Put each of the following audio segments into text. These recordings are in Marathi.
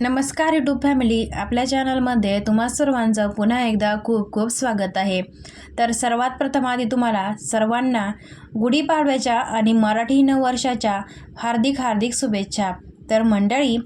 नमस्कार यूट्यूब फॅमिली आपल्या चॅनलमध्ये तुम्हा सर्वांचं पुन्हा एकदा खूप खूप स्वागत आहे. तर सर्वात प्रथम आधी तुम्हाला सर्वांना गुढीपाडव्याच्या आणि मराठी नववर्षाच्या हार्दिक हार्दिक शुभेच्छा. तर मंडळी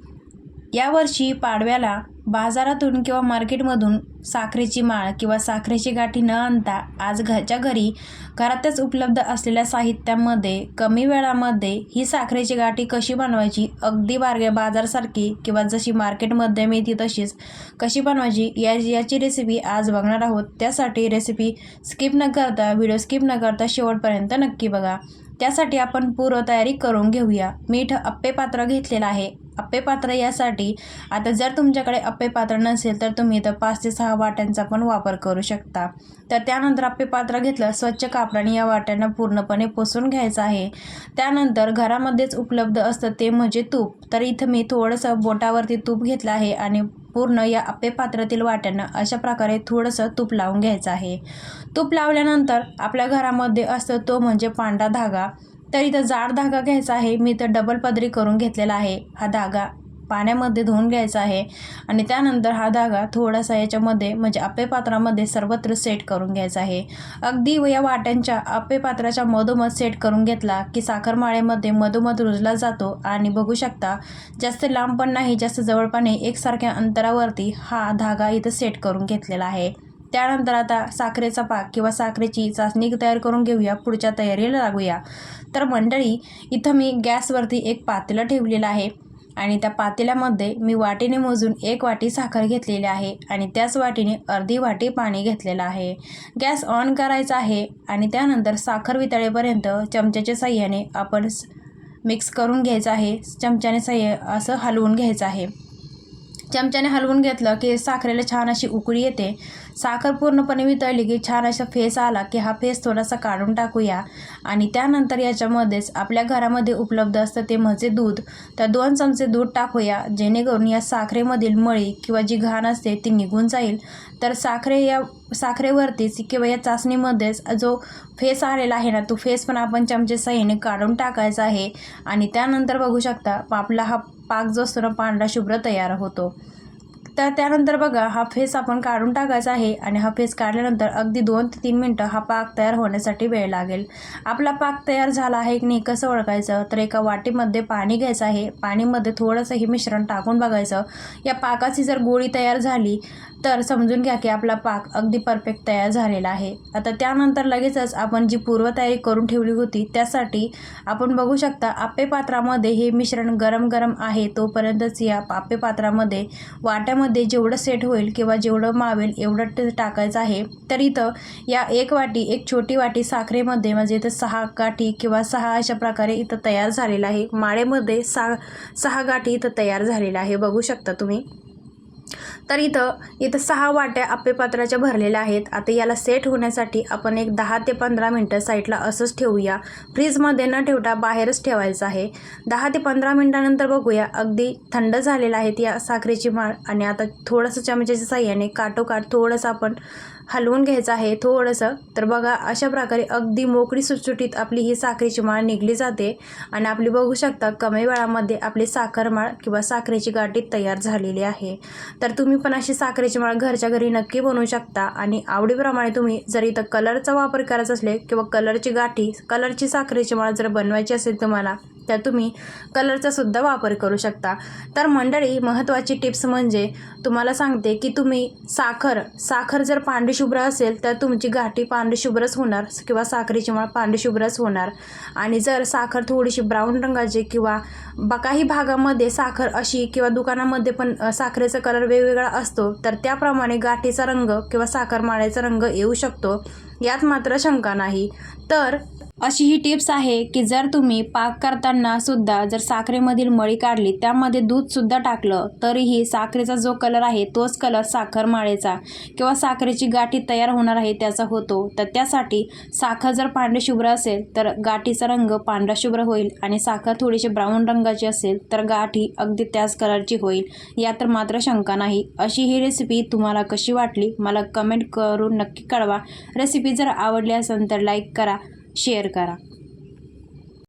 यावर्षी पाडव्याला बाजारातून किंवा मार्केटमधून साखरेची माळ किंवा साखरेची गाठी न आणता आज घरच्या घरी घरातच उपलब्ध असलेल्या साहित्यामध्ये कमी वेळामध्ये ही साखरेची गाठी कशी बनवायची अगदी बारग्या बाजारसारखी किंवा जशी मार्केटमध्ये मिळते तशीच कशी बनवायची या याची रेसिपी आज बघणार आहोत. त्यासाठी रेसिपी स्किप न करता व्हिडिओ स्किप न करता शेवटपर्यंत नक्की बघा. त्यासाठी आपण पूर्वतयारी करून घेऊया. मीठ अप्पे पात्र घेतलेलं आहे. अप्पे पात्र यासाठी आता जर तुमच्याकडे अप्पे पात्र नसेल तर तुम्ही इथं पाच ते सहा वाट्यांचा पण वापर करू शकता. तर त्यानंतर अप्पे पात्र घेतलं स्वच्छ कापडाने या वाट्यांना पूर्णपणे पुसून घ्यायचं आहे. त्यानंतर घरामध्येच उपलब्ध असतं ते म्हणजे तूप. तर इथं मी थोडंसं बोटावरती तूप घेतलं आहे आणि पूर्ण या अप्पे पात्रातील वाट्यांना अशा प्रकारे थोडंसं तूप लावून घ्यायचं आहे. तूप लावल्यानंतर आपल्या घरामध्ये असतं तो म्हणजे पांढरा धागा. तर इथं जाड धागा घ्यायचा आहे. मी तर डबल पदरी करून घेतलेला आहे. हा धागा पाण्यामध्ये धुवून घ्यायचा आहे आणि त्यानंतर हा धागा थोडासा याच्यामध्ये म्हणजे आप्पे पात्रामध्ये सर्वत्र सेट करून घ्यायचा आहे. अगदी या वाट्यांच्या आप्पे पात्राच्या मधोमध सेट करून घेतला की साखरमाळेमध्ये मधोमध रुजला जातो आणि बघू शकता जास्त लांब पण नाही जास्त जवळ पण नाही एकसारख्या अंतरावरती हा धागा इथं सेट करून घेतलेला आहे. त्यानंतर आता साखरेचा पाक किंवा साखरेची चाचणी तयार करून घेऊया पुढच्या तयारीला लागूया. तर मंडळी इथं मी गॅसवरती एक पातेलं ठेवलेलं आहे आणि त्या पातेल्यामध्ये मी वाटीने मोजून एक वाटी साखर घेतलेली आहे आणि त्याच वाटीने अर्धी वाटी पाणी घेतलेलं आहे. गॅस ऑन करायचा आहे आणि त्यानंतर साखर वितळेपर्यंत चमच्याच्या साह्याने आपण मिक्स करून घ्यायचं आहे. चमच्याने साह्य असं हलवून घ्यायचं आहे. चमच्याने हलवून घेतलं की साखरेला छान अशी उकळी येते. साखर पूर्णपणे वितळली की छान असा फेस आला की हा फेस थोडासा काढून टाकूया. आणि त्यानंतर याच्यामध्येच आपल्या घरामध्ये उपलब्ध असतं ते म्हणजे दूध. तर दोन चमचे दूध टाकूया. जेणेकरून या साखरेमधील मळी किंवा जी घाण असते ती निघून जाईल. तर साखरे या साखरेवरतीच किंवा या चाचणीमध्येच जो फेस आलेला आहे ना तो फेस पण आपण चमचे सहीने काढून टाकायचा आहे. आणि त्यानंतर बघू शकता आपला हा पाक जो असतो ना पांढरा शुभ्र तयार होतो. तर त्यानंतर बघा हा फेस आपण काढून टाकायचा आहे आणि हा फेस काढल्यानंतर अगदी दोन ते तीन मिनटं हा पाक तयार होण्यासाठी वेळ लागेल. आपला पाक तयार झाला आहे की नाही कसं ओळखायचं? तर एका वाटीमध्ये पाणी घ्यायचं आहे. पाणीमध्ये थोडंसं हे मिश्रण टाकून बघायचं. या पाकाची जर गोळी तयार झाली तर समजून घ्या की आपला पाक अगदी परफेक्ट तयार झालेला आहे. आता त्यानंतर लगेचच आपण जी पूर्वतयारी करून ठेवली होती त्यासाठी आपण बघू शकता आप्पे पात्रामध्ये हे मिश्रण गरम गरम आहे तोपर्यंतच या आप्पे पात्रामध्ये वाट्यामध्ये जेवढं सेट होईल किंवा जेवढं मावेल एवढं टाकायचं आहे तर इथं या एक वाटी एक छोटी वाटी साखरेमध्ये म्हणजे इथं सहा गाठी किंवा सहा अशा प्रकारे इथं तयार झालेलं आहे. माळेमध्ये सहा सहा गाठी इथं तयार झालेलं आहे. बघू शकता तुम्ही. तर इथं इथं सहा वाट्या आप्पेपात्राच्या भरलेल्या आहेत. आता याला सेट होण्यासाठी आपण एक दहा ते पंधरा मिनटं साईडला असंच ठेवूया. फ्रीजमध्ये न ठेवता बाहेरच ठेवायचं आहे. दहा ते पंधरा मिनटानंतर बघूया. अगदी थंड झालेलं आहे या साखरेची माळ आणि आता थोडंसं चमच्याच्या साह्याने काटोकाट थोडंसं आपण हलवून घ्यायचं आहे. थोडंसं. तर बघा अशा प्रकारे अगदी मोकळी सुटसुटीत आपली ही साखरेची माळ निघली जाते. आणि आपली बघू शकता कमी वेळामध्ये आपली साखर माळ किंवा साखरेची गाठी तयार झालेली आहे. तर तुम्ही तुम्ही पण अशी साखरेची माळ घरच्या घरी नक्की बनवू शकता. आणि आवडीप्रमाणे तुम्ही जर इथं कलरचा वापर करायचा असले किंवा कलरची गाठी कलरची साखरेची माळ जर बनवायची असेल तुम्हाला तर तुम्ही कलरचा सुद्धा वापर करू शकता. तर मंडळी महत्त्वाची टिप्स म्हणजे तुम्हाला सांगते की तुम्ही साखर साखर जर पांढरीशुभ्र असेल तर तुमची गाठी पांढरीशुभ्रच होणार किंवा साखरेची माळ पांढरीशुभ्रच होणार. आणि जर साखर थोडीशी ब्राऊन रंगाची किंवा बा काही भागामध्ये साखर अशी किंवा दुकानामध्ये पण साखरेचा कलर वेगवेगळा असतो तर त्याप्रमाणे गाठीचा रंग किंवा साखर माळ्याचा रंग येऊ शकतो. यात मात्र शंका नाही. तर अशी ही टिप्स आहे की जर तुम्ही पाक करताना सुद्धा जर साखरेमधील मळी काढली त्यामध्ये दूधसुद्धा टाकलं तरीही साखरेचा जो कलर आहे तोच कलर साखर माळेचा किंवा साखरेची गाठी तयार होणार आहे त्याचा होतो. तर त्यासाठी साखर जर पांढरेशुभ्र असेल तर गाठीचा रंग पांढरा शुभ्र होईल आणि साखर थोडीशी ब्राऊन रंगाची असेल तर गाठी अगदी त्याच कलरची होईल. या तर मात्र शंका नाही. अशी ही रेसिपी तुम्हाला कशी वाटली मला कमेंट करून नक्की कळवा. रेसिपी जर आवडली असेल तर लाईक करा. शेअर करा.